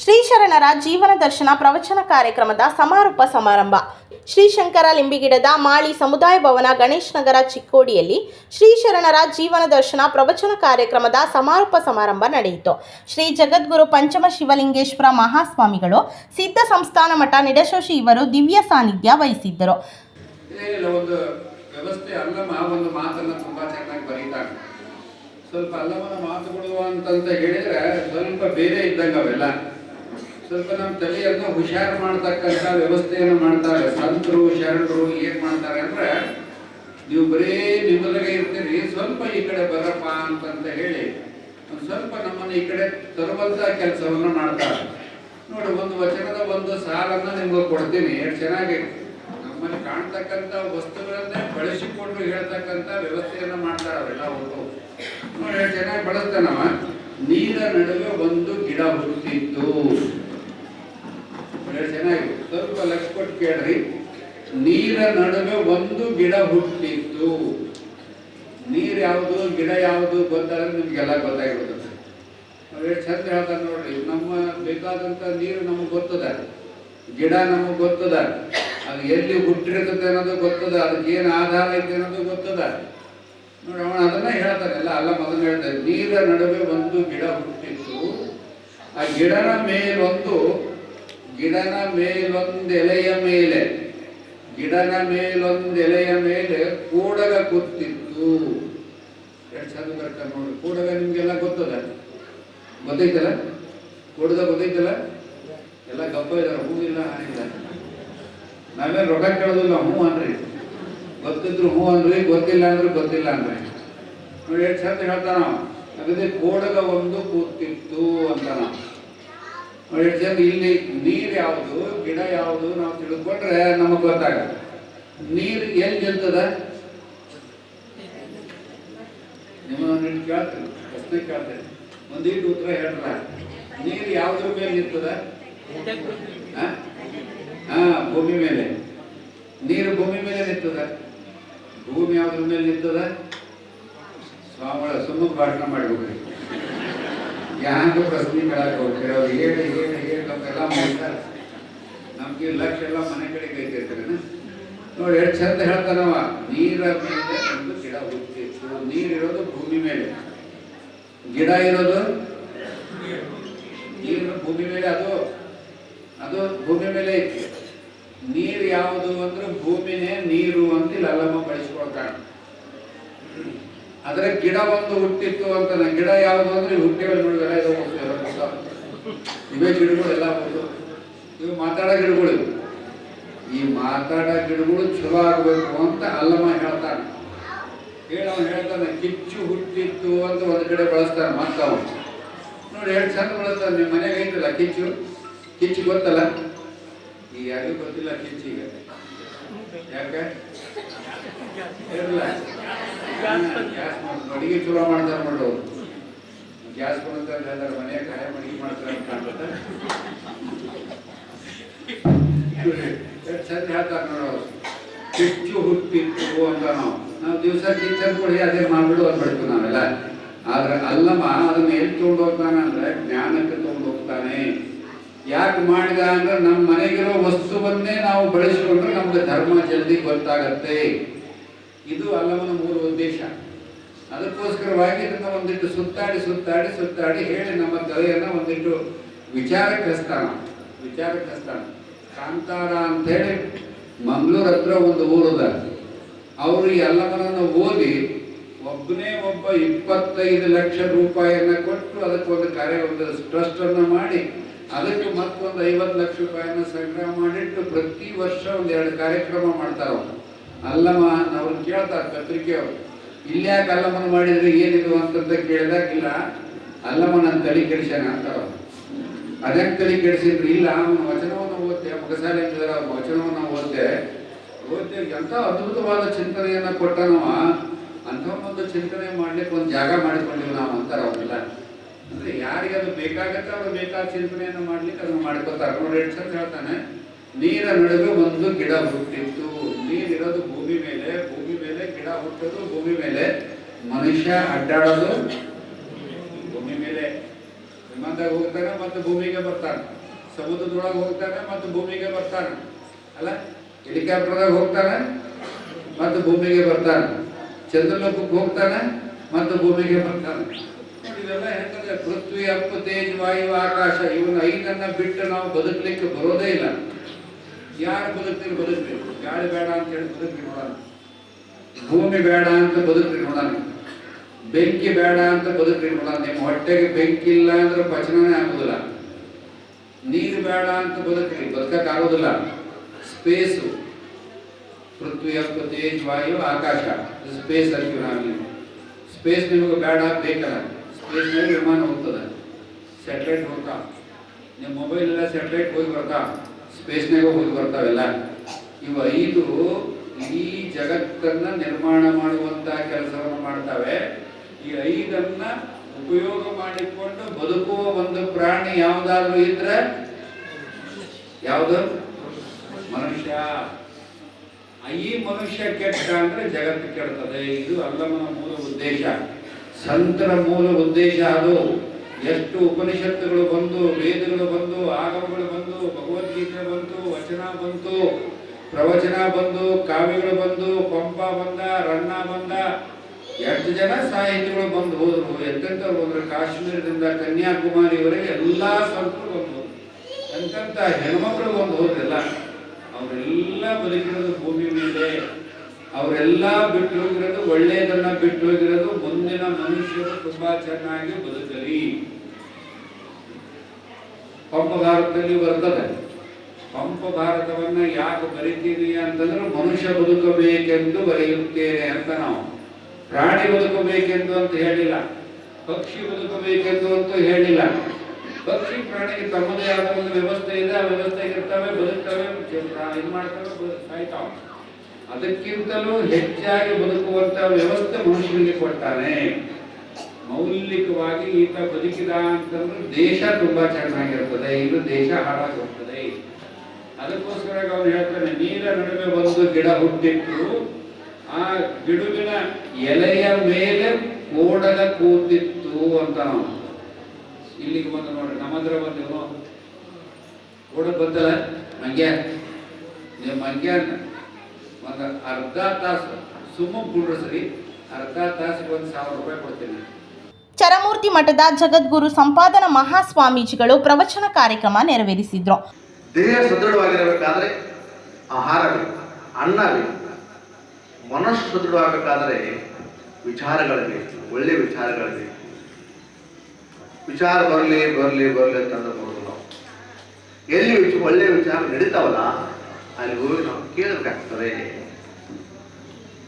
ಶ್ರೀ ಶರಣರ ಜೀವನ ದರ್ಶನ ಪ್ರವಚನ ಕಾರ್ಯಕ್ರಮದ ಸಮಾರೋಪ ಸಮಾರಂಭ. ಶ್ರೀಶಂಕರ ಲಿಂಬಿಗಿಡದ ಮಾಳಿ ಸಮುದಾಯ ಭವನ ಗಣೇಶ್ ನಗರ ಚಿಕ್ಕೋಡಿಯಲ್ಲಿ ಶ್ರೀ ಶರಣರ ಜೀವನ ದರ್ಶನ ಪ್ರವಚನ ಕಾರ್ಯಕ್ರಮದ ಸಮಾರೋಪ ಸಮಾರಂಭ ನಡೆಯಿತು. ಶ್ರೀ ಜಗದ್ಗುರು ಪಂಚಮ ಶಿವಲಿಂಗೇಶ್ವರ ಮಹಾಸ್ವಾಮಿಗಳು, ಸಿದ್ಧ ಸಂಸ್ಥಾನ ಮಠ ನಿಡಶೋಶಿ ಇವರು ದಿವ್ಯ ಸಾನ್ನಿಧ್ಯ ವಹಿಸಿದ್ದರು. ಸ್ವಲ್ಪ ಅಲ್ಲಮನ ಮಾತುಗಳು ಅಂತಂತ ಹೇಳಿದ್ರೆ ಸ್ವಲ್ಪ ಬೇರೆ ಇದ್ದಂಗೆ ಅವೆಲ್ಲ. ಸ್ವಲ್ಪ ನಮ್ಮ ತಲೆಯನ್ನು ಹುಷಾರು ಮಾಡ್ತಕ್ಕಂಥ ವ್ಯವಸ್ಥೆಯನ್ನು ಮಾಡ್ತಾರೆ. ಸಂತರು, ಶರಣರು ಏನ್ ಮಾಡ್ತಾರೆ ಅಂದ್ರೆ ನೀವು ಬರೀ ನಿಮ್ಮಲ್ಲಿಗೆ ಇರ್ತೀರಿ, ಸ್ವಲ್ಪ ಈ ಕಡೆ ಬರಪ್ಪ ಅಂತಂತ ಹೇಳಿ ಸ್ವಲ್ಪ ನಮ್ಮನ್ನ ಈ ಕಡೆ ತರುವಂತ ಕೆಲಸವನ್ನ ಮಾಡ್ತಾರೆ. ನೋಡಿ, ಒಂದು ವಚನದ ಒಂದು ಸಾಲನ್ನ ನಿಮ್ಗೆ ಕೊಡ್ತೀನಿ. ಎಷ್ಟು ಚೆನ್ನಾಗಿ ನಮ್ಮಲ್ಲಿ ಕಾಣ್ತಕ್ಕಂಥ ವಸ್ತುಗಳನ್ನೇ ಬಳಸಿಕೊಂಡು ಹೇಳ್ತಕ್ಕಂಥ ವ್ಯವಸ್ಥೆಯನ್ನ ಮಾಡ್ತಾರೆ ಅವೆಲ್ಲ ಅವರು. ನೋಡಿ ಚೆನ್ನಾಗಿ ಬಳಸ್ತಾನವ? ನೀರ ನಡುವೆ ಒಂದು ಗಿಡ ಹುಟ್ಟಿತ್ತು ಎಷ್ಟು ಚೆನ್ನಾಗಿ ಸ್ವಲ್ಪ ಲಕ್ಷ ಕೊಟ್ಟು ಕೇಳ್ರಿ. ನೀರ ನಡುವೆ ಒಂದು ಗಿಡ ಹುಟ್ಟಿತ್ತು. ನೀರ್ ಯಾವುದು, ಗಿಡ ಯಾವುದು ಗೊತ್ತಾದ್ರೆ ನಿಮ್ಗೆಲ್ಲ ಗೊತ್ತಾಗಿಬಿಡುತ್ತೆ. ಅದೇ ಚಂದ ಹೇಳ್ತಾರೆ ನೋಡ್ರಿ. ನಮ್ಮ ಬೇಕಾದಂತ ನೀರು ನಮಗೆ ಗೊತ್ತದ. ಗಿಡ ನಮಗೆ ಗೊತ್ತದ. ಅದು ಎಲ್ಲಿ ಹುಟ್ಟಿರ್ತದೆ ಅನ್ನೋದು ಗೊತ್ತದ. ಅದಕ್ಕೆ ಏನು ಆಧಾರ ಐತೆ ಅನ್ನೋದು ಗೊತ್ತದ. ನೋಡಿ ಅವನು ಅದನ್ನ ಹೇಳ್ತಾನೆ. ಎಲ್ಲ, ಅಲ್ಲ, ಮೊದಲು ಹೇಳ್ತಾನೆ. ನೀರ ನಡುವೆ ಒಂದು ಗಿಡ ಹುಟ್ಟಿತ್ತು. ಆ ಗಿಡನ ಮೇಲೊಂದು ಗಿಡನ ಮೇಲೊಂದೆಲೆಯ ಮೇಲೆ, ಗಿಡನ ಮೇಲೊಂದೆಲೆಯ ಮೇಲೆ ಕೂಡಗ ಕೂತಿತ್ತು. ಎರಡು ಚಂದ ಬರ್ತಾರೆ ನೋಡಿ. ಕೂಡಗ ನಿಮ್ಗೆಲ್ಲ ಗೊತ್ತದ? ಗೊತ್ತೈತಲ್ಲ? ಕೂಡದ ಗೊತ್ತೈತಲ್ಲ? ಎಲ್ಲ ಗಪ್ಪ ಇದಾರೆ. ಹೂ ಇಲ್ಲ ಹಾನಿಲ್ಲ ನಾವೇನು ರೊಕ್ಕ ಕೇಳೋದಿಲ್ಲ, ಹೂ ಅನ್ರಿ. ಗೊತ್ತಿದ್ರು ಹೂ ಅನ್ರಿ, ಗೊತ್ತಿಲ್ಲ ಅಂದ್ರೆ ಗೊತ್ತಿಲ್ಲ ಅನ್ರಿ. ನೋಡಿ, ಎರಡು ಚಂದ ಹೇಳ್ತಾನ ಅದೇ ಕೂಡಗ ಒಂದು ಕೂತಿತ್ತು ಅಂತ ನೋಡಿ ಎಷ್ಟು ಜನ ಇಲ್ಲಿ ನೀರು ಯಾವುದು, ಗಿಡ ಯಾವುದು ನಾವು ತಿಳ್ಕೊಂಡ್ರೆ ನಮಗೆ ಗೊತ್ತಾಗುತ್ತೆ. ನೀರು ಎಲ್ಲಿ ನಿಲ್ತದ? ನಿಮ್ಮ ಕೇಳ್ತೇನೆ, ಪ್ರಶ್ನೆ ಕೇಳ್ತೇನೆ. ಒಂದೀಟು ಉತ್ತರ ಹೇಳ್ರ ನೀರು ಯಾವ್ದ್ರ ಮೇಲೆ ನಿಂತದ ಹಾ? ಭೂಮಿ ಮೇಲೆ. ನೀರು ಭೂಮಿ ಮೇಲೆ ನಿಂತದ ಭೂಮಿ ಯಾವ್ದ್ರ ಮೇಲೆ ನಿಂತದ ಸ್ವಾಮಿಗಳ ಸುಮ್ಮನೆ ಭಾಷಣ ಮಾಡ್ಬೇಕ್ರಿ ಯಾಕೆ ಪ್ರಶ್ನೆ ಅವ್ರು ಹೇಳಿ ಹೇಳಿ ಹೇಳಿ ಅಂತೆಲ್ಲ ಮಾಡ್ತಾರೆ. ನಮ್ಗೆ ಲಕ್ಷ ಎಲ್ಲ ಮನೆ ಕಡೆ ಕೈತಿರ್ತಾರೆ ನೋಡಿ, ಎಷ್ಟು ಚಂದ ಹೇಳ್ತಾನವ ನೀರ ಮೇಲೆ ಒಂದು ಗಿಡ ಹುಟ್ಟಿತ್ತು. ನೀರಿರೋದು ಭೂಮಿ ಮೇಲೆ. ಗಿಡ ಇರೋದು? ನೀರು ಭೂಮಿ ಮೇಲೆ ಅದು ಅದು ಭೂಮಿ ಮೇಲೆ ಐತಿ. ನೀರು ಯಾವುದು ಅಂದ್ರೆ ಭೂಮಿನೇ ನೀರು ಅಂತ ಇಲ್ಲಿ ಅಲ್ಲಮ್ಮ ಬಳಸ್ಕೊಳ್ತಾನೆ. ಅದರ ಗಿಡ ಒಂದು ಹುಟ್ಟಿತ್ತು ಅಂತ ಗಿಡ ಯಾವುದು ಅಂದ್ರೆ ಹುಟ್ಟಿಗಳ. ಇವೇ ಗಿಡಗಳು ಎಲ್ಲ ಹೋಗುದು ಇವು ಮಾತಾಡೋ ಗಿಡಗಳು. ಈ ಮಾತಾಡೋ ಗಿಡಗಳು ಚಲೋ ಆಗಬೇಕು ಅಂತ ಅಲ್ಲಮ್ಮ ಹೇಳ್ತಾನೆ. ಅವನು ಹೇಳ್ತಾನೆ, ಕಿಚ್ಚು ಹುಟ್ಟಿತ್ತು ಅಂತ ಒಂದು ಕಡೆ ಬಳಸ್ತಾನೆ ಮತ್ತ ನೋಡಿ, ಎರಡು ಚಂದ ಬಳಸ್ತಾನೆ ನಿಮ್ಮ ಮನೆಗೆ ಐತಲ್ಲ ಕಿಚ್ಚು? ಕಿಚ್ಚು ಗೊತ್ತಲ್ಲ? ಈಗ ಯಾರಿಗೂ ಗೊತ್ತಿಲ್ಲ ಕಿಚ್ಚಿಗೆ ಯಾಕೆ? ಅಡಿಗೆ ಚಲೋ ಮಾಡ್ತಾರ ನೋಡು. ಗ್ಯಾಸ್ ಬಂದ್ರೆ ಮನೆ ಖಾಯ ಅಡಿಗೆ ಮಾಡ್ತಾರೆ ಅಂತ. ಕಿಚ್ಚು ಹುಟ್ಟಿತ್ತು ಅಂತ ನಾವು. ನಾವು ದಿವಸ ಕಿಚನ್ ಕೊಡಿ, ಅದೇ ಮಾಡ್ಬಿಡು ಅಂದ್ಬಿಡ್ತೀವಿ ನಾವೆಲ್ಲ. ಆದ್ರೆ ಅಲ್ಲಮ್ಮ, ಅದನ್ನ ಎಲ್ಲಿ ತಗೊಂಡು ಹೋಗ್ತಾನೆ ಅಂದ್ರೆ ಜ್ಞಾನಕ್ಕೆ ತಗೊಂಡು ಹೋಗ್ತಾನೆ. ಯಾಕೆ ಮಾಡಿದ ಅಂದ್ರೆ ನಮ್ಮ ಮನೆಗಿರೋ ವಸ್ತುವನ್ನೇ ನಾವು ಬಳಸಿಕೊಂಡ್ರೆ ನಮ್ಗೆ ಧರ್ಮ ಜಲ್ದಿ ಗೊತ್ತಾಗತ್ತೆ. ಇದು ಅಲ್ಲಮನ ಮೂಲ ಉದ್ದೇಶ. ಅದಕ್ಕೋಸ್ಕರವಾಗಿ ಇದನ್ನ ಒಂದಿಟ್ಟು ಸುತ್ತಾಡಿ ಸುತ್ತಾಡಿ ಸುತ್ತಾಡಿ ಹೇಳಿ ನಮ್ಮ ತಲೆಯನ್ನ ಒಂದಿಟ್ಟು ವಿಚಾರಕ್ಕೆ ಹಸ್ತಾನ ವಿಚಾರಕ್ಕೆ ಹಸ್ತಾನ ಕಾಂತಾರ ಅಂತ ಹೇಳಿ ಮಂಗಳೂರು ಹತ್ರ ಒಂದು ಊರದ ಅವರು ಈ ಅಲ್ಲಮನನ್ನು ಓದಿ ಒಬ್ಬನೇ ಒಬ್ಬ ಇಪ್ಪತ್ತೈದು ಲಕ್ಷ ರೂಪಾಯಿಯನ್ನ ಕೊಟ್ಟು ಅದಕ್ಕೊಂದು ಕಾರ್ಯ ಒಂದು ಟ್ರಸ್ಟ್ ಅನ್ನ ಮಾಡಿ ಅದಕ್ಕೆ ಮತ್ತೊಂದು ಐವತ್ತು ಲಕ್ಷ ರೂಪಾಯಿನ ಸಂಗ್ರಹ ಮಾಡಿಟ್ಟು ಪ್ರತಿ ವರ್ಷ ಒಂದ್ ಎರಡು ಕಾರ್ಯಕ್ರಮ ಮಾಡ್ತಾರ ಅಲ್ಲಮ್ಮ ಅವ್ರು ಕೇಳ್ತಾರೆ ಪತ್ರಿಕೆಯವರು ಯಾಕೆ ಅಲ್ಲಮ್ಮನ ಮಾಡಿದ್ರೆ ಏನಿದು ಅಂತಂತ ಕೇಳಿದಾಗಿಲ್ಲ. ಅಲ್ಲಮ್ಮ ನನ್ನ ತಲೆ ಕೆಡಿಸ್ಯಾನ ಅಂತಾರ. ಅದಕ್ಕೆ ತಲೆ ಕೆಡಿಸಿದ್ರು. ಇಲ್ಲ, ಅವನ ವಚನವನ್ನು ಓದ್ತೆ ಮಗಸಾಲೆ ವಚನವನ್ನ ಓದ್ತೆ ಓದ್ತೆ ಎಂತ ಅದ್ಭುತವಾದ ಚಿಂತನೆಯನ್ನ ಕೊಟ್ಟನವ. ಅಂತ ಒಂದು ಚಿಂತನೆ ಮಾಡ್ಲಿಕ್ಕೆ ಒಂದು ಜಾಗ ಮಾಡಿಕೊಂಡಿವಿ ನಾವು ಅಂತಾರ ಅವನ್ನೆಲ್ಲ ಅಂದ್ರೆ ಯಾರಿಗೆ ಅದು ಬೇಕಾಗತ್ತೆ ಅವ್ರು ಬೇಕಾದ ಚಿಂತನೆಯನ್ನ ಮಾಡ್ಲಿಕ್ಕೆ ಅದನ್ನ ಮಾಡ್ಕೋತಾರೆ ನೋಡಿ ಎಷ್ಟು ಚಂದ ಹೇಳ್ತಾನೆ, ನೀರ ನಡುವೆ ಒಂದು ಗಿಡ ಹುಟ್ಟಿತ್ತು. ನೀರಿರೋದು ಭೂಮಿ ಮೇಲೆ ಭೂಮಿ ಮೇಲೆ ಗಿಡ ಹುಟ್ಟೋದು ಭೂಮಿ ಮೇಲೆ. ಮನುಷ್ಯ ಅಡ್ಡಾಡೋದು ಭೂಮಿ ಮೇಲೆ. ವಿಮಾನ ವಿಮಾನದಾಗ ಹೋಗ್ತಾನೆ ಮತ್ತು ಭೂಮಿಗೆ ಬರ್ತಾನೆ. ಸಮುದ್ರದೊಳಗೆ ಹೋಗ್ತಾನೆ ಮತ್ತು ಭೂಮಿಗೆ ಬರ್ತಾನೆ. ಅಲ್ಲ, ಹೆಲಿಕಾಪ್ಟರ್ದಾಗ ಹೋಗ್ತಾನೆ ಮತ್ತು ಭೂಮಿಗೆ ಬರ್ತಾನೆ. ಚಂದ್ರಲೋಕಕ್ಕೆ ಹೋಗ್ತಾನೆ ಮತ್ತು ಭೂಮಿಗೆ ಬರ್ತಾನೆ. ಇವೆಲ್ಲ ಹೇಳ್ತಾರೆ ಪೃಥ್ವಿ ಅಪ್ಪು, ತೇಜ್, ವಾಯು, ಆಕಾಶ ಇವನ್ನ ಐದನ್ನ ಬಿಟ್ಟು ನಾವು ಬದುಕಲಿಕ್ಕೆ ಬರೋದೇ ಇಲ್ಲ. ಯಾರು ಬದುಕ್ತೀರಿ ಬದುಕ್ಬೇಕು. ಗಾಳಿ ಬೇಡ ಅಂತ ಹೇಳಿ ಬದುಕ್ರಿ ನೋಡೋಣ. ಭೂಮಿ ಬೇಡ ಅಂತ ಬದುಕ್ರಿ ನೋಡೋಣ. ಬೆಂಕಿ ಬೇಡ ಅಂತ ಬದುಕ್ರಿ ನೋಡೋಣ. ನಿಮ್ಮ ಹೊಟ್ಟೆಗೆ ಬೆಂಕಿ ಇಲ್ಲ ಅಂದ್ರೆ ಪಚನನೇ ಆಗುದಿಲ್ಲ. ನೀರು ಬೇಡ ಅಂತ ಬದುಕ್ರಿ ಬದುಕಕ್ ಆಗೋದಿಲ್ಲ ಸ್ಪೇಸು. ಪೃಥ್ವಿ ಅಪ್ಪ, ತೇಜ್, ವಾಯು, ಆಕಾಶ. ಸ್ಪೇಸ್ ಅಲ್ಲಿ ಸ್ಪೇಸ್ ನಿಮಗೆ ಬೇಡ, ಬೇಕಲ್ಲ. ಸ್ಪೇಸ್ನಾಗ ವಿಮಾನ ಹೋಗ್ತದೆ. ಸ್ಯಾಟಲೈಟ್ ಹೋಗ್ತಾ. ನಿಮ್ಮ ಮೊಬೈಲ್ ಎಲ್ಲ ಸ್ಯಾಟಲೈಟ್ ಹೋಗಿ ಬರ್ತಾ. ಸ್ಪೇಸ್ನಾಗ ಹೋಗಿ ಬರ್ತಾವೆಲ್ಲ. ಇವು ಐದು ಇಡೀ ಜಗತ್ತನ್ನ ನಿರ್ಮಾಣ ಮಾಡುವಂತ ಕೆಲಸವನ್ನು ಮಾಡ್ತವೆ. ಈ ಐದನ್ನ ಉಪಯೋಗ ಮಾಡಿಕೊಂಡು ಬದುಕುವ ಒಂದು ಪ್ರಾಣಿ ಯಾವ್ದಾದ್ರು ಇದ್ರೆ? ಯಾವುದು? ಮನುಷ್ಯ. ಈ ಮನುಷ್ಯ ಕೆಟ್ಟ ಅಂದ್ರೆ ಜಗತ್ತು ಕೆಡ್ತದೆ. ಇದು ಅಲ್ಲಮನ ಮೂಲ ಉದ್ದೇಶ. ಸಂತರ ಮೂಲ ಉದ್ದೇಶ ಅದು. ಎಷ್ಟು ಉಪನಿಷತ್ತುಗಳು ಬಂದು, ವೇದಗಳು ಬಂದು, ಆಗಮಗಳು ಬಂದು, ಭಗವದ್ಗೀತೆ ಬಂತು ವಚನ ಬಂತು ಪ್ರವಚನ ಬಂದು, ಕಾವ್ಯಗಳು ಬಂದು, ಪಂಪ ಬಂದ, ರನ್ನ ಬಂದ ಎಷ್ಟು ಜನ ಸಾಹಿತಿಗಳು ಬಂದು ಹೋದ್ರು. ಎಂತೆಂಥವ್ರು ಬಂದರು? ಕಾಶ್ಮೀರದಿಂದ ಕನ್ಯಾಕುಮಾರಿವರೆಗೆ ಎಲ್ಲಾ ಸಂತರು ಬಂದು ಎಂತೆಂಥ ಹೆಣ್ಮಕ್ಳು ಬಂದು ಹೋದ್ರಲ್ಲ ಅವರೆಲ್ಲ ಬದುಕಿರೋದು ಭೂಮಿ ಮೇಲೆ. ಅವರೆಲ್ಲ ಬಿಟ್ಟು ಹೋಗಿರೋದು, ಒಳ್ಳೆಯದನ್ನ ಬಿಟ್ಟು ಹೋಗಿರೋದು, ಮುಂದಿನ ಮನುಷ್ಯರು ತುಂಬಾ ಚೆನ್ನಾಗಿ ಬದುಕಲಿ. ಪಂಪ ಭಾರತದಲ್ಲಿ ಬರ್ತದೆ. ಪಂಪ ಭಾರತವನ್ನ ಯಾಕೆ ಬರೀತೀವಿ ಅಂತಂದ್ರೆ ಮನುಷ್ಯ ಬದುಕಬೇಕೆಂದು ಬರೆಯುತ್ತೇನೆ ಅಂತ ನಾವು. ಪ್ರಾಣಿ ಬದುಕಬೇಕೆಂದು ಅಂತ ಹೇಳಿಲ್ಲ. ಪಕ್ಷಿ ಬದುಕಬೇಕೆಂದು ಅಂತ ಹೇಳಿಲ್ಲ. ಪಕ್ಷಿ ಪ್ರಾಣಿಗೆ ತಮ್ಮದೇ ಆದ ಒಂದು ವ್ಯವಸ್ಥೆ ಇದೆ, ಆ ವ್ಯವಸ್ಥೆಗೆ ಇರ್ತವೆ, ಬದುಕ್ತವೆ ಇದು ಮಾಡ್ತವೆ ಸಾಯ್ತಾವೆ. ಅದಕ್ಕಿಂತಲೂ ಹೆಚ್ಚಾಗಿ ಬದುಕುವಂತ ವ್ಯವಸ್ಥೆ ಮನುಷ್ಯನಿಗೆ ಕೊಡ್ತಾನೆ. ಮೌಲಿಕವಾಗಿ ಈತ ಬದುಕಿದ ಅಂತಂದ್ರೆ ದೇಶ ತುಂಬಾ ಚೆನ್ನಾಗಿರ್ತದೆ ಇನ್ನು ದೇಶ ಹಾಳಾಗಿ ಹೋಗ್ತದೆ ಅದಕ್ಕೋಸ್ಕರ ಅವನು ಹೇಳ್ತಾನೆ, ನೀರ ನಡುವೆ ಒಂದು ಗಿಡ ಹುಟ್ಟಿತ್ತು. ಆ ಗಿಡುವಿನ ಎಲೆಯ ಮೇಲೆ ಕೋಡಲ ಕೂತಿತ್ತು ಅಂತ ಇಲ್ಲಿಗೆ ಬಂದು ನೋಡ್ರಿ, ನಮ್ಮ ಹತ್ರ ಕೋಡ ಬಂದಲ್ಲ ಮಂಗ್ಯ? ನೀವು ಮಂಗ್ಯ ಒಂದು ಅರ್ಧ ತಾಸು ಸುಮ್ಮ ಕುಡ್ರಿ ಸರಿ ಅರ್ಧ ತಾಸಿಗೆ ಒಂದು ಸಾವಿರ ರೂಪಾಯಿ ಕೊಡ್ತೀನಿ. ಚರಮೂರ್ತಿ ಮಠದ ಜಗದ್ಗುರು ಸಂಪಾದನ ಮಹಾಸ್ವಾಮೀಜಿಗಳು ಪ್ರವಚನ ಕಾರ್ಯಕ್ರಮ ನೆರವೇರಿಸಿದ್ರು. ದೇಹ ಸದೃಢವಾಗಿರಬೇಕಾದ್ರೆ ಆಹಾರ ಬೇಕು ಅನ್ನ ಬೇಕು ಮನಸ್ಸು ಸದೃಢವಾಗಬೇಕಾದ್ರೆ ವಿಚಾರಗಳು ಬೇಕು ಒಳ್ಳೆ ವಿಚಾರಗಳು ಬೇಕು. ವಿಚಾರ ಬರಲಿ ಬರಲಿ ಬರಲಿ ಅಂತ ಅಂದ್ಬೋದು ನಾವು ಎಲ್ಲಿ ಒಳ್ಳೆ ವಿಚಾರ ನಡೀತಾವಲ್ಲ ಅಲ್ಲಿ ಹೋಗಿ ನಾವು ಕೇಳಬೇಕಾಗ್ತದೆ.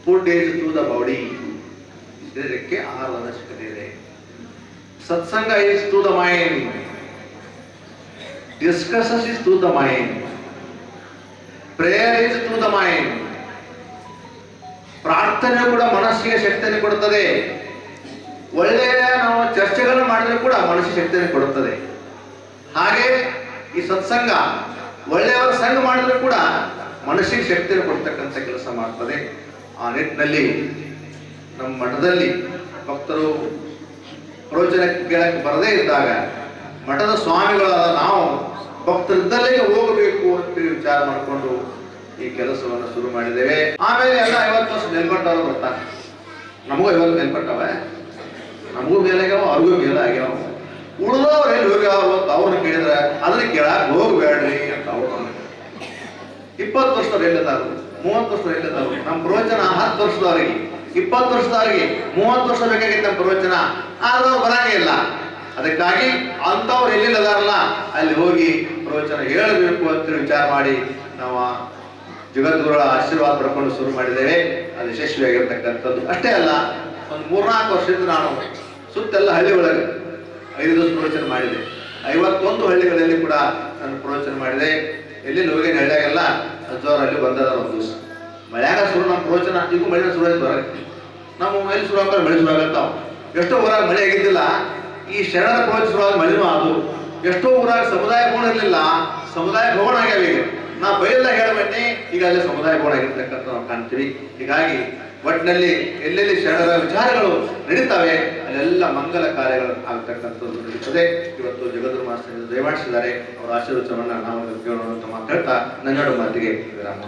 Food is to the body ಶರೀರಕ್ಕೆ ಆಹಾರದ ಅವಶ್ಯಕತೆ ಇದೆ satsang is to the mind discusses is to the mind prayer is to the mind ಪ್ರಾರ್ಥನೆ ಕೂಡ ಮನಸ್ಸಿಗೆ ಶಕ್ತಿಯನ್ನು ಕೊಡುತ್ತದೆ. ಒಳ್ಳೆಯ ನಾವು ಚರ್ಚೆಗಳನ್ನು ಮಾಡಿದ್ರೆ ಕೂಡ ಮನಸ್ಸಿಗೆ ಶಕ್ತಿಯನ್ನು ಕೊಡುತ್ತದೆ. ಹಾಗೆ ಈ ಸತ್ಸಂಗ ಒಳ್ಳೆಯವರ ಸಂಘ ಮಾಡಿದ್ರೂ ಕೂಡ ಮನಸ್ಸಿಗೆ ಶಕ್ತಿಯನ್ನು ಕೊಡ್ತಕ್ಕಂಥ ಕೆಲಸ ಮಾಡ್ತದೆ. ಆ ನಿಟ್ಟಿನಲ್ಲಿ ನಮ್ಮ ಮಠದಲ್ಲಿ ಭಕ್ತರು ಪ್ರವಚನ ಕೇಳಕ್ಕೆ ಬರದೇ ಇದ್ದಾಗ ಮಠದ ಸ್ವಾಮಿಗಳಾದ ನಾವು ಭಕ್ತರಿದ್ದಲ್ಲೇ ಹೋಗಬೇಕು ಅಂತ ವಿಚಾರ ಮಾಡಿಕೊಂಡು ಈ ಕೆಲಸವನ್ನು ಶುರು ಮಾಡಿದ್ದೇವೆ. ಆಮೇಲೆ ಎಲ್ಲ ಐವತ್ತು ವರ್ಷ ಮೇಲ್ಪಟ್ಟವರು ಬರ್ತಾರೆ. ನಮಗೂ ಐವತ್ತು ಮೇಲ್ಪಟ್ಟವೆ. ನಮಗೂ ಮೇಲಾಗ್ಯಾವ, ಅವ್ರಿಗೂ ಮೇಲೆ ಆಗ್ಯಾವ ಉಳಿದವ್ರು ಎಲ್ಲಿ ಹೋಗ್ಯಾರು ಅಂತ ಅವ್ರನ್ನ ಕೇಳಿದ್ರೆ ಅದನ್ನ ಕೇಳಕ್ ಹೋಗ್ಬೇಡ್ರಿ ಅಂತ ಅವ್ರು. ಇಪ್ಪತ್ತು ವರ್ಷದವ್ರು ಎಲ್ಲಿದ್ದಾರೆ ಮೂವತ್ತು ವರ್ಷದವ್ರು ಎಲ್ಲಿದ್ದಾರೆ ನಮ್ಮ ಪ್ರವಚನ ಹತ್ತು ವರ್ಷದವ್ರಿಗೆ. ಇಪ್ಪತ್ತು ವರ್ಷದವ್ರಿಗೆ ಮೂವತ್ತು ವರ್ಷ ಬೇಕಾಗಿತ್ತು ನಮ್ಮ ಪ್ರವಚನ. ಆದ್ರೆ ಅವ್ರು ಬರಂಗೇ ಇಲ್ಲ. ಅದಕ್ಕಾಗಿ ಅಂಥವ್ರು ಎಲ್ಲಿಲ್ಲದಾರಲ್ಲ ಅಲ್ಲಿ ಹೋಗಿ ಪ್ರವಚನ ಹೇಳಬೇಕು ಅಂತ ವಿಚಾರ ಮಾಡಿ ನಾವು ಜಗದ್ಗುರುಗಳ ಆಶೀರ್ವಾದ ಪಡ್ಕೊಂಡು ಶುರು ಮಾಡಿದ್ದೇವೆ. ಅದು ಯಶಸ್ವಿಯಾಗಿರ್ತಕ್ಕಂಥದ್ದು. ಅಷ್ಟೇ ಅಲ್ಲ, ಒಂದು ಮೂರ್ನಾಲ್ಕು ವರ್ಷದಿಂದ ನಾನು ಸುತ್ತೆಲ್ಲ ಹಳ್ಳಿ ಒಳಗೆ ಪ್ರವಚನ ಮಾಡಿದೆ. ಐವತ್ತೊಂದು ಹಳ್ಳಿಗಳಲ್ಲಿ ಕೂಡ ನಾನು ಪ್ರವಚನ ಮಾಡಿದೆ. ಎಲ್ಲಿ ಲೋಗಿನ ಹಳ್ಳಿಯಾಗೆಲ್ಲ ಅಲ್ಲಿ ಬಂದದ ಒಂದು ದಿವಸ. ಮಳೆಯಾಗ ಶುರು, ನಮ್ಮ ಪ್ರವಚನ ಇದು ಮಳೆ ಶುರು ಆಯ್ತು ಬರಕ್ಕೆ. ನಮ್ಮ ಎಲ್ಲಿ ಶುರು ಆಗ್ತಾರೆ, ಮಳೆ ಶುರು ಆಗತ್ತಾವ ಎಷ್ಟೋ ಊರಾಗ ಮಳೆ ಆಗಿದ್ದಿಲ್ಲ, ಈ ಶರಣರ ಪ್ರವಚನ ಶುರುವಾದ ಮಳೆನೂ ಅದು ಎಷ್ಟೋ ಊರಾಗ ಸಮುದಾಯ ಭವನ ಇರಲಿಲ್ಲ, ಸಮುದಾಯ ಭವನ ಆಗ್ಯಾವ ಈಗ. ನಾ ಬೈಲೆಲ್ಲ ಹೇಳಬನ್ನಿ, ಈಗ ಅಲ್ಲಿ ಸಮುದಾಯ ಭವನ ಆಗಿರ್ತಕ್ಕಂಥ ನಾವು ಕಾಣ್ತೀವಿ. ಹೀಗಾಗಿ ಒಟ್ಟಿನಲ್ಲಿ ಎಲ್ಲೆಲ್ಲಿ ಶರಣರ ವಿಚಾರಗಳು ನಡೀತವೆ, ಅಲ್ಲೆಲ್ಲ ಮಂಗಲ ಕಾರ್ಯಗಳು ಆಗ್ತಕ್ಕಂಥದ್ದು ನಡೀತದೆ. ಇವತ್ತು ಜಗದ್ರು ಮಾಸ್ಟರ್ ದಯಮಾಡಿಸಿದ್ದಾರೆ. ಅವರ ಆಶೀರ್ವಚನವನ್ನ ನಾವು ಕೇಳೋಣ ಅಂತ ಮಾತಾಡ್ತಾ ನನ್ನಡು ಮಾತಿಗೆ ವಿರಾಮ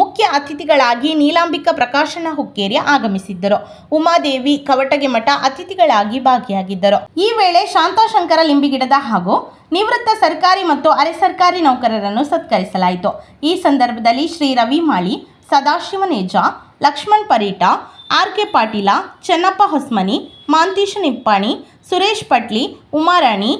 ಮುಖ್ಯ ಅತಿಥಿಗಳಾಗಿ ನೀಲಾಂಬಿಕಾ ಪ್ರಕಾಶನ ಹುಕ್ಕೇರಿ ಆಗಮಿಸಿದ್ದರು. ಉಮಾದೇವಿ ಕವಟಗೆ ಮಠ ಅತಿಥಿಗಳಾಗಿ ಭಾಗಿಯಾಗಿದ್ದರು. ಈ ವೇಳೆ ಶಾಂತಾಶಂಕರ ಲಿಂಬಿಗಿಡದ ಹಾಗೂ ನಿವೃತ್ತ ಸರ್ಕಾರಿ ಮತ್ತು ಅರೆ ಸರ್ಕಾರಿ ನೌಕರರನ್ನು ಸತ್ಕರಿಸಲಾಯಿತು. ಈ ಸಂದರ್ಭದಲ್ಲಿ ಶ್ರೀ ರವಿ ಮಾಳಿ ಸದಾಶಿವನೇಜ ಲಕ್ಷ್ಮಣ್ ಪರೀಟ, ಆರ್ ಕೆ ಪಾಟೀಲ, ಚೆನ್ನಪ್ಪ ಹೊಸ್ಮನಿ, ಮಾಂತೀಶ ನಿಪ್ಪಾಣಿ, ಸುರೇಶ್ ಪಟ್ಲಿ, ಉಮಾರಾಣಿ,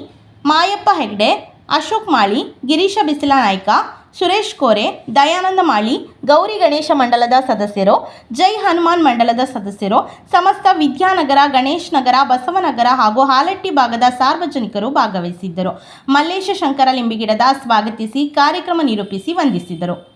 ಮಾಯಪ್ಪ ಹೆಗ್ಡೆ, ಅಶೋಕ್ ಮಾಳಿ, ಗಿರೀಶ ಬಿಸಿಲ ನಾಯ್ಕ ಸುರೇಶ್ ಕೋರೆ, ದಯಾನಂದ ಮಾಳಿ, ಗೌರಿ ಗಣೇಶ ಮಂಡಲದ ಸದಸ್ಯರು, ಜೈ ಹನುಮಾನ್ ಮಂಡಲದ ಸದಸ್ಯರು, ಸಮಸ್ತ ವಿದ್ಯಾನಗರ, ಗಣೇಶ್ ನಗರ, ಬಸವನಗರ ಹಾಗೂ ಹಾಲಟ್ಟಿ ಭಾಗದ ಸಾರ್ವಜನಿಕರು ಭಾಗವಹಿಸಿದ್ದರು. ಮಲ್ಲೇಶ ಶಂಕರ ಲಿಂಬಿಗಿಡದ ಸ್ವಾಗತಿಸಿ ಕಾರ್ಯಕ್ರಮ ನಿರೂಪಿಸಿ ವಂದಿಸಿದರು.